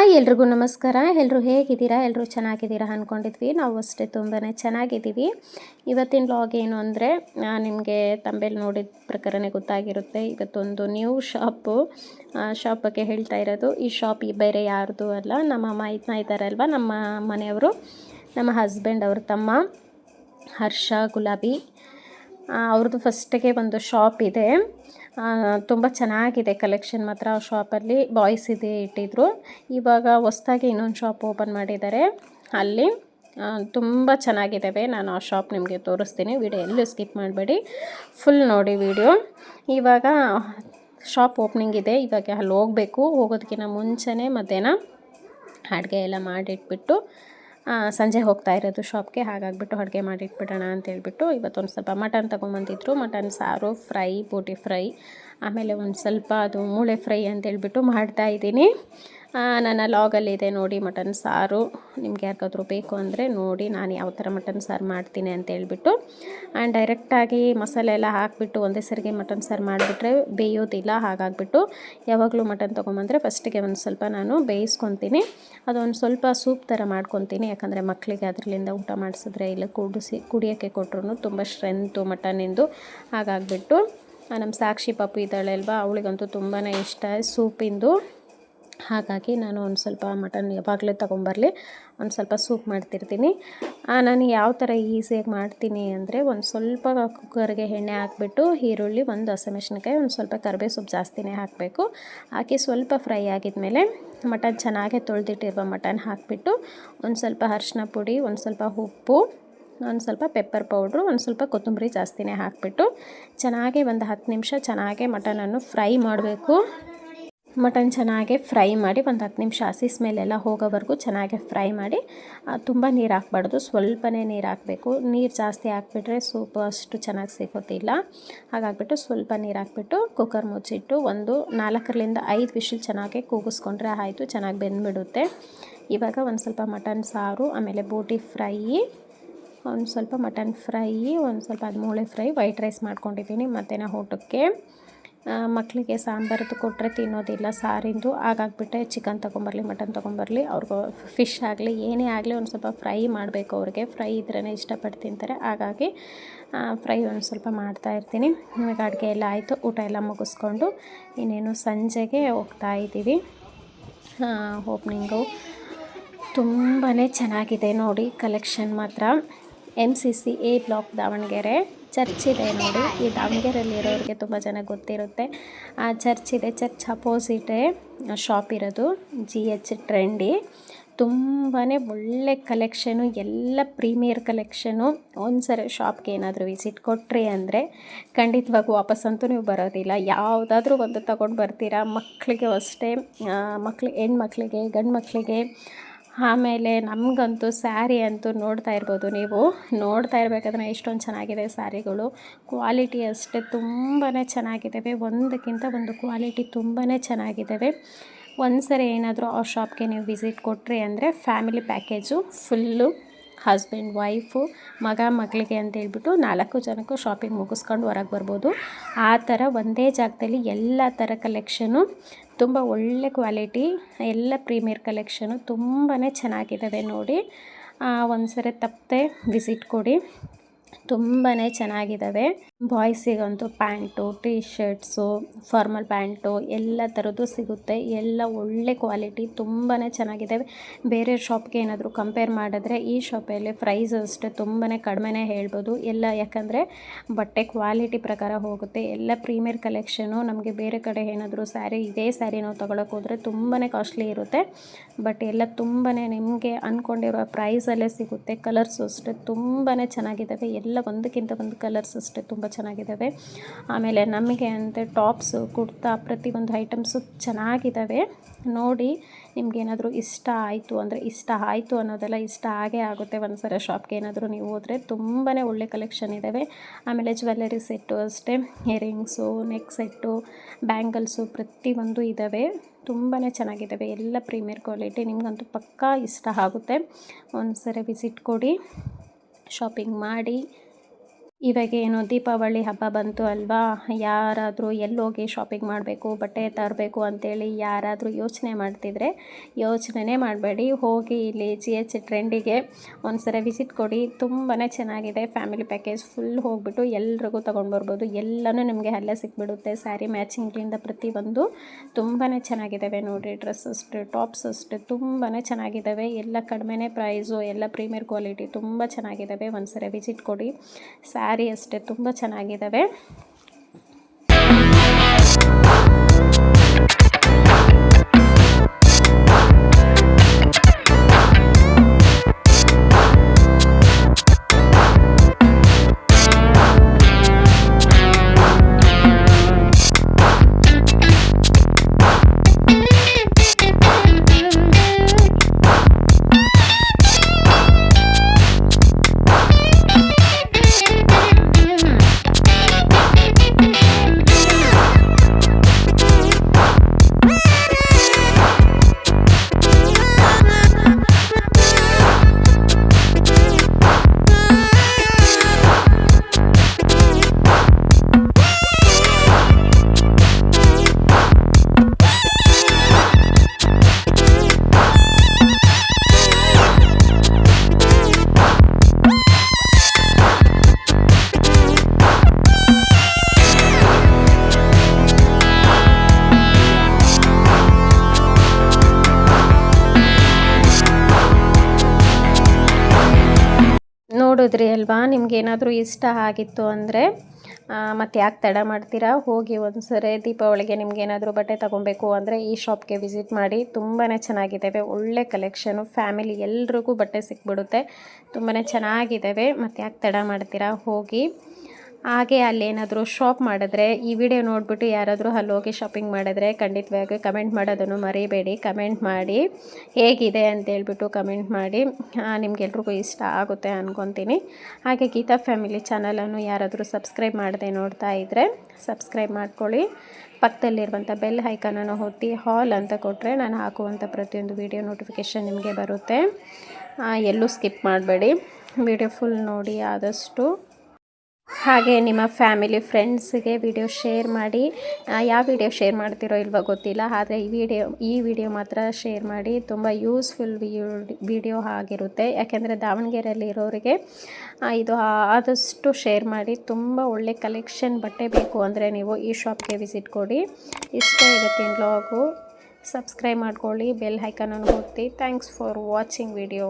Hi ಎಲ್ರಿಗೂ ನಮಸ್ಕಾರ. ಎಲ್ಲರೂ ಹೇಗಿದ್ದೀರಾ? ಎಲ್ಲರೂ ಚೆನ್ನಾಗಿದ್ದೀರಾ ಅಂದ್ಕೊಂಡಿದ್ವಿ ನಾವು ಅಷ್ಟೇ ತುಂಬಾ ಚೆನ್ನಾಗಿದ್ದೀವಿ. ಇವತ್ತಿನ ಲಾಗ್ ಏನು ಅಂದರೆ ನಿಮಗೆ ತಂಬೇಲಿ ನೋಡಿದ ಪ್ರಕಾರನೇ ಗೊತ್ತಾಗಿರುತ್ತೆ. ಇವತ್ತೊಂದು ನ್ಯೂ ಶಾಪು ಶಾಪ್ ಬಗ್ಗೆ ಹೇಳ್ತಾ ಇರೋದು, ಈ ಶಾಪ್ ಈ ಬೇರೆ ಯಾರ್ದು ಅಲ್ಲ, ನಮ್ಮ ಅಮ್ಮ ಇದನ್ನ ಇದ್ದಾರಲ್ವ, ನಮ್ಮ ಮನೆಯವರು, ನಮ್ಮ ಹಸ್ಬೆಂಡ್ ಅವ್ರ ತಮ್ಮ, ಹರ್ಷ, ಗುಲಾಬಿ ಅವ್ರದ್ದು ಫಸ್ಟಿಗೆ ಒಂದು ಶಾಪ್ ಇದೆ. ತುಂಬ ಚೆನ್ನಾಗಿದೆ ಕಲೆಕ್ಷನ್ ಮಾತ್ರ ಆ ಶಾಪಲ್ಲಿ ಬಾಯ್ಸ್ ಇದೆ ಇಟ್ಟಿದ್ರು. ಇವಾಗ ಹೊಸ್ದಾಗಿ ಇನ್ನೊಂದು ಶಾಪ್ ಓಪನ್ ಮಾಡಿದ್ದಾರೆ. ಅಲ್ಲಿ ತುಂಬ ಚೆನ್ನಾಗಿದ್ದಾವೆ. ನಾನು ಆ ಶಾಪ್ ನಿಮಗೆ ತೋರಿಸ್ತೀನಿ. ವಿಡಿಯೋ ಎಲ್ಲೂ ಸ್ಕಿಪ್ ಮಾಡಬೇಡಿ. ಫುಲ್ ನೋಡಿ ವಿಡಿಯೋ ಇವಾಗ ಶಾಪ್ ಓಪನಿಂಗ್ ಇದೆ. ಇವಾಗ ಅಲ್ಲಿ ಹೋಗಬೇಕು. ಹೋಗೋದಕ್ಕಿಂತ ಮುಂಚೆನೇ ಮಧ್ಯಾಹ್ನ ಅಡುಗೆ ಎಲ್ಲ ಮಾಡಿಟ್ಬಿಟ್ಟು ಸಂಜೆ ಹೋಗ್ತಾ ಇರೋದು ಶಾಪ್ಗೆ ಹಾಗಾಗ್ಬಿಟ್ಟು ಅಡುಗೆ ಮಾಡಿಟ್ಬಿಡೋಣ ಅಂತೇಳ್ಬಿಟ್ಟು ಇವತ್ತೊಂದು ಸ್ವಲ್ಪ ಮಟನ್ ತೊಗೊಂಬಂದಿದ್ರು. ಮಟನ್ ಸಾರು ಫ್ರೈ ಬೂಟಿ ಫ್ರೈ ಆಮೇಲೆ ಒಂದು ಸ್ವಲ್ಪ ಅದು ಮೂಳೆ ಫ್ರೈ ಅಂತೇಳ್ಬಿಟ್ಟು ಮಾಡ್ತಾಯಿದ್ದೀನಿ ನನ್ನ ಲಾಗಲ್ಲಿದೆ ನೋಡಿ ಮಟನ್ ಸಾರು. ನಿಮ್ಗೆ ಯಾರಿಗಾದ್ರೂ ಬೇಕು ಅಂದರೆ ನೋಡಿ, ನಾನು ಯಾವ ಥರ ಮಟನ್ ಸಾರು ಮಾಡ್ತೀನಿ ಅಂತ ಹೇಳ್ಬಿಟ್ಟು. ಆ್ಯಂಡ್ ಡೈರೆಕ್ಟಾಗಿ ಮಸಾಲೆ ಎಲ್ಲ ಹಾಕಿಬಿಟ್ಟು ಒಂದೇ ಸರಿಗೆ ಮಟನ್ ಸಾರು ಮಾಡಿಬಿಟ್ರೆ ಬೇಯೋದಿಲ್ಲ, ಹಾಗಾಗಿಬಿಟ್ಟು ಯಾವಾಗಲೂ ಮಟನ್ ತೊಗೊಂಬಂದರೆ ಫಸ್ಟಿಗೆ ಒಂದು ಸ್ವಲ್ಪ ನಾನು ಬೇಯಿಸ್ಕೊತೀನಿ. ಅದೊಂದು ಸ್ವಲ್ಪ ಸೂಪ್ ಥರ ಮಾಡ್ಕೊತೀನಿ, ಯಾಕಂದರೆ ಮಕ್ಕಳಿಗೆ ಅದರಲ್ಲಿಂದ ಊಟ ಮಾಡಿಸಿದ್ರೆ ಇಲ್ಲ ಕುಡಿಸಿ, ಕುಡಿಯೋಕ್ಕೆ ಕೊಟ್ಟರು ತುಂಬ ಸ್ಟ್ರೆಂತು ಮಟನಿಂದು ಹಾಗಾಗಿಬಿಟ್ಟು ನಮ್ಮ ಸಾಕ್ಷಿ ಪಾಪು ಇದ್ದಾಳೆ ಅಲ್ವಾ, ಅವಳಿಗಂತೂ ತುಂಬಾ ಇಷ್ಟ ಸೂಪಿಂದು. ಹಾಗಾಗಿ ನಾನು ಒಂದು ಸ್ವಲ್ಪ ಮಟನ್ ಯಾವಾಗಲೇ ತೊಗೊಂಬರಲಿ. ಒಂದು ಸ್ವಲ್ಪ ಸೂಪ್ ಮಾಡ್ತಿರ್ತೀನಿ. ನಾನು ಯಾವ ಥರ ಈಸಿಯಾಗಿ ಮಾಡ್ತೀನಿ ಅಂದರೆ ಒಂದು ಸ್ವಲ್ಪ ಕುಕ್ಕರ್ಗೆ ಎಣ್ಣೆ ಹಾಕ್ಬಿಟ್ಟು ಈರುಳ್ಳಿ, ಒಂದು ಹಸಿಮೆಣ್ಸಿನ್ಕಾಯಿ, ಒಂದು ಸ್ವಲ್ಪ ಕರಿಬೇ ಸೊಪ್ಪು ಜಾಸ್ತಿನೇ ಹಾಕಬೇಕು. ಹಾಕಿ ಸ್ವಲ್ಪ ಫ್ರೈ ಆಗಿದ್ಮೇಲೆ ಮಟನ್ ಚೆನ್ನಾಗೆ ತೊಳೆದಿಟ್ಟಿರುವ ಮಟನ್ ಹಾಕಿಬಿಟ್ಟು ಒಂದು ಸ್ವಲ್ಪ ಅರ್ಶಿನ ಪುಡಿ, ಒಂದು ಸ್ವಲ್ಪ ಉಪ್ಪು, ಒಂದು ಸ್ವಲ್ಪ ಪೆಪ್ಪರ್ ಪೌಡ್ರು ಒಂದು ಸ್ವಲ್ಪ ಕೊತ್ತಂಬರಿ ಜಾಸ್ತಿನೇ ಹಾಕಿಬಿಟ್ಟು ಚೆನ್ನಾಗಿ ಒಂದು ಹತ್ತು ನಿಮಿಷ ಚೆನ್ನಾಗೆ ಮಟನನ್ನು ಫ್ರೈ ಮಾಡಬೇಕು. ಮಟನ್ ಚೆನ್ನಾಗಿ ಫ್ರೈ ಮಾಡಿ ಒಂದು ಹತ್ತು ನಿಮಿಷ ಹಸಿ ಮೇಲೆಲ್ಲ ಹೋಗೋವರೆಗೂ ಚೆನ್ನಾಗಿ ಫ್ರೈ ಮಾಡಿ ತುಂಬ ನೀರು ಹಾಕ್ಬಾರ್ದು. ಸ್ವಲ್ಪನೇ ನೀರು ಹಾಕಬೇಕು. ನೀರು ಜಾಸ್ತಿ ಹಾಕ್ಬಿಟ್ರೆ ಸೂಪ್ ಅಷ್ಟು ಚೆನ್ನಾಗಿ ಸಿಗೋದಿಲ್ಲ. ಹಾಗಾಗ್ಬಿಟ್ಟು ಸ್ವಲ್ಪ ನೀರು ಹಾಕ್ಬಿಟ್ಟು ಕುಕ್ಕರ್ ಮುಚ್ಚಿಟ್ಟು ಒಂದು ನಾಲ್ಕರಿಂದ ಐದು ವಿಷಲ್ ಚೆನ್ನಾಗಿ ಕೂಗಿಸ್ಕೊಂಡ್ರೆ ಆಯಿತು, ಚೆನ್ನಾಗಿ ಬೆಂದ್ಬಿಡುತ್ತೆ. ಇವಾಗ ಒಂದು ಸ್ವಲ್ಪ ಮಟನ್ ಸಾರು, ಆಮೇಲೆ ಬೋಟಿ ಫ್ರೈ, ಒಂದು ಸ್ವಲ್ಪ ಮಟನ್ ಫ್ರೈ, ಒಂದು ಸ್ವಲ್ಪ ಅದು ಮೂಳೆ ಫ್ರೈ, ವೈಟ್ ರೈಸ್ ಮಾಡ್ಕೊಂಡಿದ್ದೀನಿ ಮಧ್ಯಾಹ್ನ ಊಟಕ್ಕೆ. ಮಕ್ಕಳಿಗೆ ಸಾಂಬಾರದ್ದು ಕೊಟ್ಟರೆ ತಿನ್ನೋದಿಲ್ಲ, ಸಾರಿಂದು, ಹಾಗಾಗ್ಬಿಟ್ಟೆ ಚಿಕನ್ ತೊಗೊಂಬರಲಿ ಮಟನ್ ತೊಗೊಂಬರಲಿ, ಅವ್ರಿಗೂ ಫಿಶ್ ಆಗಲಿ, ಏನೇ ಆಗಲಿ ಒಂದು ಸ್ವಲ್ಪ ಫ್ರೈ ಮಾಡಬೇಕು ಅವ್ರಿಗೆ. ಫ್ರೈ ಇದ್ರೇ ಇಷ್ಟಪಟ್ಟು ತಿಂತಾರೆ. ಹಾಗಾಗಿ ಫ್ರೈ ಒಂದು ಸ್ವಲ್ಪ ಮಾಡ್ತಾ ಇರ್ತೀನಿ. ನಿಮಗೆ ಅಡುಗೆ ಎಲ್ಲ ಆಯಿತು, ಊಟ ಎಲ್ಲ ಮುಗಿಸ್ಕೊಂಡು ಇನ್ನೇನು ಸಂಜೆಗೆ ಹೋಗ್ತಾ ಇದ್ದೀವಿ. ಓಪ್ನಿಂಗು ತುಂಬಾ ಚೆನ್ನಾಗಿದೆ ನೋಡಿ ಕಲೆಕ್ಷನ್ ಮಾತ್ರ. M C C A block Davanagere. Church ಇದೆ ನೋಡಿ. ಈ ದಾವಣಗೆರೆಯಲ್ಲಿರೋರಿಗೆ ತುಂಬ ಜನ ಗೊತ್ತಿರುತ್ತೆ. ಆ ಚರ್ಚ್ ಇದೆ. ಚರ್ಚ್ ಅಪೋಸಿಟೇ ಶಾಪ್ ಇರೋದು. G H trendy. ತುಂಬಾ ಒಳ್ಳೆ ಕಲೆಕ್ಷನು, ಎಲ್ಲ ಪ್ರೀಮಿಯರ್ ಕಲೆಕ್ಷನು. ಒಂದು ಸರಿ ಶಾಪ್ಗೆ ಏನಾದರೂ ವಿಸಿಟ್ ಕೊಟ್ರಿ ಅಂದರೆ ಖಂಡಿತವಾಗೂ ವಾಪಸ್ಸಂತೂ ನೀವು ಬರೋದಿಲ್ಲ. ಯಾವುದಾದ್ರೂ ಒಂದು ತಗೊಂಡು ಬರ್ತೀರಾ. ಮಕ್ಕಳಿಗೆ ಅಷ್ಟೇ. ಮಕ್ಳು, ಹೆಣ್ಮಕ್ಳಿಗೆ ಗಂಡು ಮಕ್ಕಳಿಗೆ ಆಮೇಲೆ ನಮಗಂತೂ ಸ್ಯಾರಿ ಅಂತೂ ನೋಡ್ತಾ ಇರ್ಬೋದು ನೀವು. ನೋಡ್ತಾ ಇರಬೇಕಾದ್ರೆ ಎಷ್ಟೊಂದು ಚೆನ್ನಾಗಿದೆ ಸ್ಯಾರಿಗಳು. ಕ್ವಾಲಿಟಿ ಅಷ್ಟೇ ತುಂಬಾ ಚೆನ್ನಾಗಿದ್ದಾವೆ ಒಂದಕ್ಕಿಂತ ಒಂದು ಕ್ವಾಲಿಟಿ ತುಂಬಾ ಚೆನ್ನಾಗಿದ್ದಾವೆ ಒಂದು ಸರಿ ಏನಾದರೂ ಆ ಶಾಪ್ಗೆ ನೀವು ವಿಸಿಟ್ ಕೊಟ್ರಿ ಅಂದರೆ family package full husband, wife, ಮಗ, ಮಗಳಿಗೆ ಅಂತ ಹೇಳ್ಬಿಟ್ಟು ನಾಲ್ಕು ಜನಕ್ಕೂ ಶಾಪಿಂಗ್ ಮುಗಿಸ್ಕೊಂಡು ಹೊರಗೆ ಬರ್ಬೋದು. ಆ ಥರ ಒಂದೇ ಜಾಗದಲ್ಲಿ ಎಲ್ಲ ಥರ ಕಲೆಕ್ಷನು ತುಂಬ ಒಳ್ಳೆ ಕ್ವಾಲಿಟಿ ಎಲ್ಲ ಪ್ರೀಮಿಯರ್ ಕಲೆಕ್ಷನು ತುಂಬಾ ಚೆನ್ನಾಗಿದ್ದಾವೆ ನೋಡಿ. ಒಂದು ಸರಿ ತಪ್ಪದೆ ವಿಸಿಟ್ ಕೊಡಿ. ತುಂಬಾ ಚೆನ್ನಾಗಿದ್ದಾವೆ. ಬಾಯ್ಸಿಗಂತೂ pant T shirts formal pant ಎಲ್ಲ ಥರದ್ದು ಸಿಗುತ್ತೆ. ಎಲ್ಲ ಒಳ್ಳೆ ಕ್ವಾಲಿಟಿ ತುಂಬಾ ಚೆನ್ನಾಗಿದ್ದಾವೆ. ಬೇರೆ ಶಾಪ್ಗೆ ಏನಾದರೂ ಕಂಪೇರ್ ಮಾಡಿದ್ರೆ ಈ ಶಾಪಲ್ಲಿ ಪ್ರೈಸ್ ಅಷ್ಟೇ ತುಂಬಾ ಕಡಿಮೆನೇ ಹೇಳ್ಬೋದು. ಎಲ್ಲ ಯಾಕಂದರೆ ಬಟ್ಟೆ ಕ್ವಾಲಿಟಿ ಪ್ರಕಾರ ಹೋಗುತ್ತೆ. ಎಲ್ಲ ಪ್ರೀಮಿಯರ್ ಕಲೆಕ್ಷನು ನಮಗೆ ಬೇರೆ ಕಡೆ ಏನಾದರೂ ಸ್ಯಾರಿ, ಇದೇ ಸ್ಯಾರಿ ನಾವು ತೊಗೊಳಕ್ಕೆ ಹೋದರೆ ತುಂಬಾ ಕಾಸ್ಟ್ಲಿ ಇರುತ್ತೆ. ಬಟ್ ಎಲ್ಲ ತುಂಬಾ ನಿಮಗೆ ಅಂದ್ಕೊಂಡಿರೋ ಪ್ರೈಸಲ್ಲೇ ಸಿಗುತ್ತೆ. ಕಲರ್ಸು ಅಷ್ಟೇ ತುಂಬಾ ಚೆನ್ನಾಗಿದ್ದಾವೆ. ಎಲ್ಲ ಒಂದಕ್ಕಿಂತ ಒಂದು ಕಲರ್ಸ್ ಅಷ್ಟೇ ತುಂಬ ಚೆನ್ನಾಗಿದ್ದಾವೆ ಆಮೇಲೆ ನಮಗೆ ಅಂದರೆ ಟಾಪ್ಸು ಕುರ್ತಾ ಪ್ರತಿಯೊಂದು ಐಟಮ್ಸು ಚೆನ್ನಾಗಿದ್ದಾವೆ ನೋಡಿ, ನಿಮ್ಗೇನಾದರೂ ಇಷ್ಟ ಆಯಿತು ಅಂದರೆ ಇಷ್ಟ ಆಯಿತು ಅನ್ನೋದೆಲ್ಲ ಇಷ್ಟ ಆಗೇ ಆಗುತ್ತೆ ಒಂದು ಸಲ ಶಾಪ್ಗೆ ಏನಾದರೂ ನೀವು ಹೋದರೆ. ತುಂಬಾ ಒಳ್ಳೆ ಕಲೆಕ್ಷನ್ ಇದ್ದಾವೆ ಆಮೇಲೆ ಜ್ಯುವೆಲ್ಲರಿ ಸೆಟ್ಟು ಅಷ್ಟೇ ಇಯರಿಂಗ್ಸು ನೆಕ್ ಸೆಟ್ಟು ಬ್ಯಾಂಗಲ್ಸು ಪ್ರತಿಯೊಂದು ಇದ್ದಾವೆ ತುಂಬಾ ಚೆನ್ನಾಗಿದ್ದಾವೆ ಎಲ್ಲ ಪ್ರೀಮಿಯರ್ ಕ್ವಾಲಿಟಿ ನಿಮಗಂತೂ ಪಕ್ಕಾ ಇಷ್ಟ ಆಗುತ್ತೆ. ಒಂದು ಸರಿ ವಿಸಿಟ್ ಕೊಡಿ. ಶಾಪಿಂಗ್ ಮಾಡಿ ಇವಾಗ ಏನು ದೀಪಾವಳಿ ಹಬ್ಬ ಬಂತು ಅಲ್ವಾ? ಯಾರಾದರೂ ಎಲ್ಲೋಗಿ ಶಾಪಿಂಗ್ ಮಾಡಬೇಕು, ಬಟ್ಟೆ ತರಬೇಕು ಅಂತೇಳಿ ಯಾರಾದರೂ ಯೋಚನೆ ಮಾಡ್ತಿದ್ರೆ ಯೋಚನೆ ಮಾಡಬೇಡಿ. ಹೋಗಿ ಇಲ್ಲಿ ಜಿ ಎಚ್ ಟ್ರೆಂಡಿಗೆ ಒಂದು ಸಲ ವಿಸಿಟ್ ಕೊಡಿ. ತುಂಬಾ ಚೆನ್ನಾಗಿದೆ. ಫ್ಯಾಮಿಲಿ ಪ್ಯಾಕೇಜ್ ಫುಲ್ ಹೋಗ್ಬಿಟ್ಟು ಎಲ್ರಿಗೂ ತೊಗೊಂಡು ಬರ್ಬೋದು. ಎಲ್ಲನೂ ನಿಮಗೆ ಅಲ್ಲೇ ಸಿಕ್ಬಿಡುತ್ತೆ. ಸ್ಯಾರಿ ಮ್ಯಾಚಿಂಗ್ಲಿಂದ ಪ್ರತಿಯೊಂದು ತುಂಬಾ ಚೆನ್ನಾಗಿದ್ದಾವೆ ನೋಡಿರಿ. ಡ್ರೆಸ್ ಅಷ್ಟೇ ಟಾಪ್ಸ್ ಅಷ್ಟೇ ತುಂಬಾ ಚೆನ್ನಾಗಿದ್ದಾವೆ ಎಲ್ಲ ಕಡಿಮೆನೇ ಪ್ರೈಸು ಎಲ್ಲ ಪ್ರೀಮಿಯರ್ ಕ್ವಾಲಿಟಿ ತುಂಬ ಚೆನ್ನಾಗಿದ್ದಾವೆ ಒಂದು ಸರಿ ವಿಸಿಟ್ ಕೊಡಿ. ಸ್ಯಾರಿ ಅಷ್ಟೇ ತುಂಬ ಚೆನ್ನಾಗಿದ್ದಾವೆ. ನೋಡಿದ್ರಿ ಅಲ್ವಾ? ನಿಮ್ಗೇನಾದರೂ ಇಷ್ಟ ಆಗಿತ್ತು ಅಂದರೆ ಮತ್ತು ಯಾಕೆ ತಡ ಮಾಡ್ತೀರಾ? ಹೋಗಿ ಒಂದು ಸರಿ ದೀಪಾವಳಿಗೆ ನಿಮ್ಗೇನಾದರೂ ಬಟ್ಟೆ ತೊಗೊಬೇಕು ಅಂದರೆ ಈ ಶಾಪ್ಗೆ ವಿಸಿಟ್ ಮಾಡಿ ತುಂಬಾ ಚೆನ್ನಾಗಿದ್ದಾವೆ. ಒಳ್ಳೆ ಕಲೆಕ್ಷನು ಫ್ಯಾಮಿಲಿ ಎಲ್ರಿಗೂ ಬಟ್ಟೆ ಸಿಕ್ಬಿಡುತ್ತೆ. ತುಂಬಾ ಚೆನ್ನಾಗಿದ್ದಾವೆ. ಮತ್ತು ಯಾಕೆ ತಡ ಮಾಡ್ತೀರಾ? ಹೋಗಿ. ಹಾಗೆ ಅಲ್ಲೇನಾದರೂ ಶಾಪ್ ಮಾಡಿದ್ರೆ, ಈ ವಿಡಿಯೋ ನೋಡಿಬಿಟ್ಟು ಯಾರಾದರೂ ಅಲ್ಲಿ ಹೋಗಿ ಶಾಪಿಂಗ್ ಮಾಡಿದ್ರೆ ಖಂಡಿತವಾಗಿ ಕಮೆಂಟ್ ಮಾಡೋದನ್ನು ಮರಿಬೇಡಿ. ಕಮೆಂಟ್ ಮಾಡಿ, ಹೇಗಿದೆ ಅಂತ ಹೇಳ್ಬಿಟ್ಟು ಕಮೆಂಟ್ ಮಾಡಿ. ನಿಮಗೆಲ್ರಿಗೂ ಇಷ್ಟ ಆಗುತ್ತೆ ಅಂದ್ಕೊತೀನಿ ಹಾಗೆ ಗೀತಾ ಫ್ಯಾಮಿಲಿ ಚಾನಲನ್ನು ಯಾರಾದರೂ ಸಬ್ಸ್ಕ್ರೈಬ್ ಮಾಡದೆ ನೋಡ್ತಾ ಇದ್ದರೆ ಸಬ್ಸ್ಕ್ರೈಬ್ ಮಾಡ್ಕೊಳ್ಳಿ. ಪಕ್ಕದಲ್ಲಿರುವಂಥ ಬೆಲ್ ಹೈಕನನ್ನು ಹೊತ್ತಿ ಹಾಲ್ ಅಂತ ಕೊಟ್ಟರೆ ನಾನು ಹಾಕುವಂಥ ಪ್ರತಿಯೊಂದು ವಿಡಿಯೋ ನೋಟಿಫಿಕೇಷನ್ ನಿಮಗೆ ಬರುತ್ತೆ. ಎಲ್ಲೂ ಸ್ಕಿಪ್ ಮಾಡಬೇಡಿ. ವಿಡಿಯೋ ಫುಲ್ ನೋಡಿ ಆದಷ್ಟು ಹಾಗೆ ನಿಮ್ಮ ಫ್ಯಾಮಿಲಿ ಫ್ರೆಂಡ್ಸ್ಗೆ ವಿಡಿಯೋ ಶೇರ್ ಮಾಡಿ. ಯಾವ ವಿಡಿಯೋ ಶೇರ್ ಮಾಡ್ತಿರೋ ಇಲ್ವೋ ಗೊತ್ತಿಲ್ಲ, ಆದರೆ ಈ ವಿಡಿಯೋ ಈ ವಿಡಿಯೋ ಮಾತ್ರ ಶೇರ್ ಮಾಡಿ. ತುಂಬ ಯೂಸ್ಫುಲ್ ವಿಡಿಯೋ ಆಗಿರುತ್ತೆ. ಯಾಕೆಂದರೆ ದಾವಣಗೆರೆಯಲ್ಲಿ ಇರೋರಿಗೆ ಇದು ಆದಷ್ಟು ಶೇರ್ ಮಾಡಿ. ತುಂಬ ಒಳ್ಳೆ ಕಲೆಕ್ಷನ್ ಬಟ್ಟೆ ಬೇಕು ಅಂದರೆ ನೀವು ಈ ಶಾಪ್ಗೆ ವಿಸಿಟ್ ಕೊಡಿ. ಇಷ್ಟ ಇರುತ್ತೆ ಬ್ಲಾಗು. ಸಬ್ಸ್ಕ್ರೈಬ್ ಮಾಡ್ಕೊಳ್ಳಿ, ಬೆಲ್ ಹೈಕನನ್ನು ಒತ್ತಿ. Thanks for watching video.